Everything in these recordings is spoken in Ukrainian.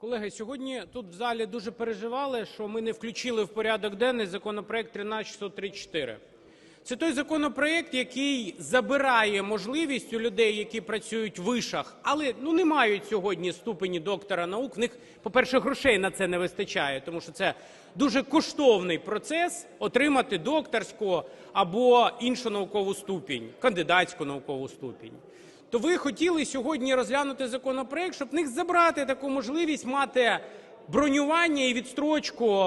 Колеги, сьогодні тут в залі дуже переживали, що ми не включили в порядок денний законопроект 13634. Це той законопроект, який забирає можливість у людей, які працюють в вишах, але ну не мають сьогодні ступені доктора наук. В них, по-перше, грошей на це не вистачає, тому що це дуже коштовний процес отримати докторську або іншу наукову ступінь, кандидатську наукову ступінь то ви хотіли сьогодні розглянути законопроект, щоб в них забрати таку можливість мати бронювання і відстрочку,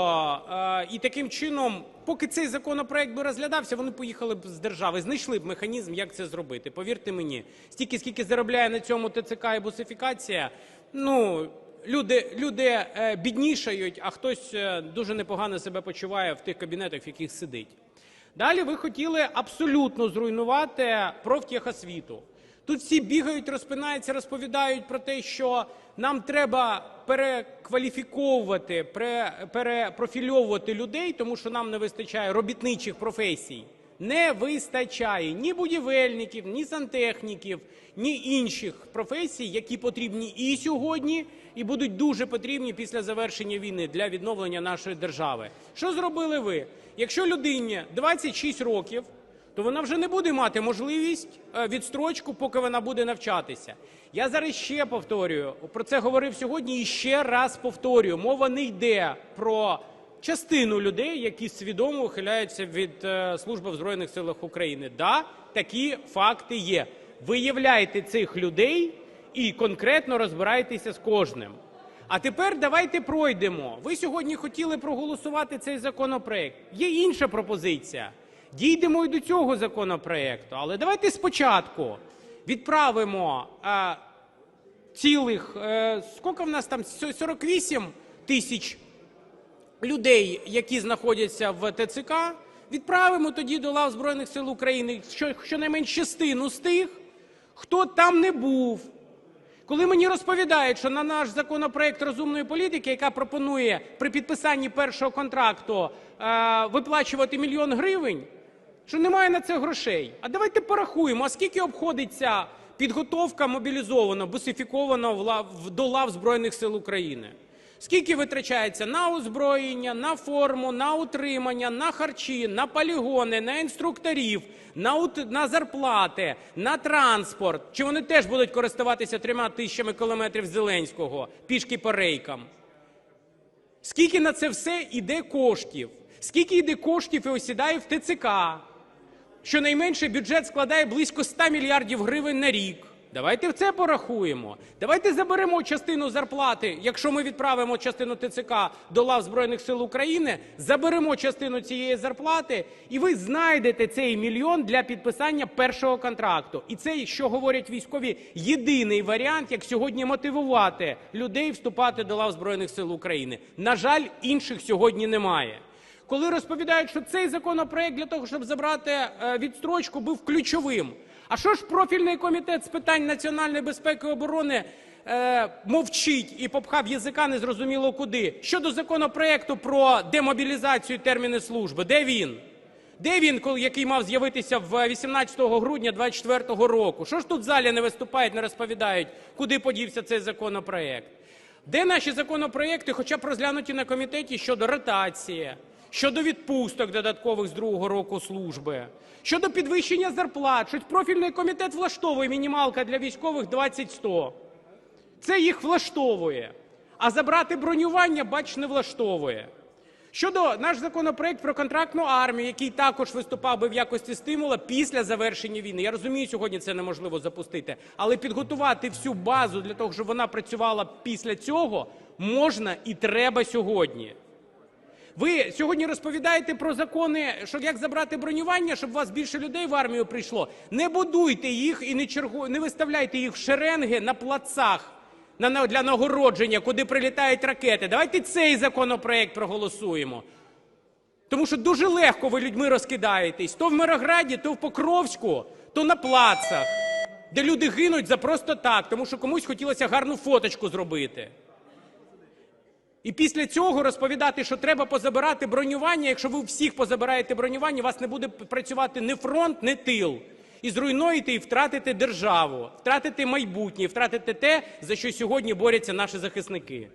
е, і таким чином, поки цей законопроект би розглядався, вони поїхали б з держави, знайшли б механізм, як це зробити. Повірте мені, стільки скільки заробляє на цьому ТЦК і бусифікація, ну люди, люди е, біднішають, а хтось е, дуже непогано себе почуває в тих кабінетах, в яких сидить. Далі ви хотіли абсолютно зруйнувати профтехосвіту. Тут всі бігають, розпинаються, розповідають про те, що нам треба перекваліфіковувати, пере- перепрофільовувати людей, тому що нам не вистачає робітничих професій. Не вистачає ні будівельників, ні сантехніків, ні інших професій, які потрібні і сьогодні, і будуть дуже потрібні після завершення війни для відновлення нашої держави. Що зробили ви? Якщо людині 26 років, то вона вже не буде мати можливість е, відстрочку, поки вона буде навчатися. Я зараз ще повторюю, про це говорив сьогодні і ще раз повторюю. Мова не йде про частину людей, які свідомо ухиляються від е, служби в Збройних силах України. Да, такі факти є. Виявляйте цих людей і конкретно розбирайтеся з кожним. А тепер давайте пройдемо. Ви сьогодні хотіли проголосувати цей законопроект. Є інша пропозиція. Дійдемо і до цього законопроекту. Але давайте спочатку відправимо е, цілих, е, скільки в нас там, 48 тисяч людей, які знаходяться в ТЦК, відправимо тоді до лав Збройних сил України що- щонайменш частину з тих, хто там не був. Коли мені розповідають, що на наш законопроект розумної політики, яка пропонує при підписанні першого контракту е, виплачувати мільйон гривень, що немає на це грошей. А давайте порахуємо, а скільки обходиться підготовка мобілізованого, бусифікованого до лав Збройних сил України? Скільки витрачається на озброєння, на форму, на утримання, на харчі, на полігони, на інструкторів, на, на зарплати, на транспорт? Чи вони теж будуть користуватися трьома тисячами кілометрів Зеленського пішки по рейкам? Скільки на це все йде коштів? Скільки йде коштів і осідає в ТЦК? Щонайменше бюджет складає близько 100 мільярдів гривень на рік. Давайте в це порахуємо. Давайте заберемо частину зарплати, якщо ми відправимо частину ТЦК до лав Збройних сил України, заберемо частину цієї зарплати, і ви знайдете цей мільйон для підписання першого контракту. І це, що говорять військові, єдиний варіант, як сьогодні мотивувати людей вступати до лав Збройних сил України. На жаль, інших сьогодні немає коли розповідають, що цей законопроект для того, щоб забрати е, відстрочку, був ключовим. А що ж профільний комітет з питань національної безпеки і оборони е, мовчить і попхав язика незрозуміло куди? Щодо законопроекту про демобілізацію терміни служби, де він? Де він, який мав з'явитися в 18 грудня 2024 року? Що ж тут в залі не виступають, не розповідають, куди подівся цей законопроект? Де наші законопроекти, хоча б розглянуті на комітеті щодо ротації, щодо відпусток додаткових з другого року служби, щодо підвищення зарплат, щось профільний комітет влаштовує мінімалка для військових 20-100. Це їх влаштовує. А забрати бронювання, бач, не влаштовує. Щодо наш законопроект про контрактну армію, який також виступав би в якості стимула після завершення війни. Я розумію, сьогодні це неможливо запустити, але підготувати всю базу для того, щоб вона працювала після цього, можна і треба сьогодні. Ви сьогодні розповідаєте про закони, що як забрати бронювання, щоб у вас більше людей в армію прийшло. Не будуйте їх і не чергу, не виставляйте їх в шеренги на плацах на, для нагородження, куди прилітають ракети. Давайте цей законопроект проголосуємо. Тому що дуже легко ви людьми розкидаєтесь. То в Мирограді, то в Покровську, то на плацах, де люди гинуть за просто так, тому що комусь хотілося гарну фоточку зробити. І після цього розповідати, що треба позабирати бронювання. Якщо ви всіх позабираєте бронювання, у вас не буде працювати ні фронт, ні тил. І зруйнуєте і втратите державу, втратите майбутнє, втратите те, за що сьогодні борються наші захисники.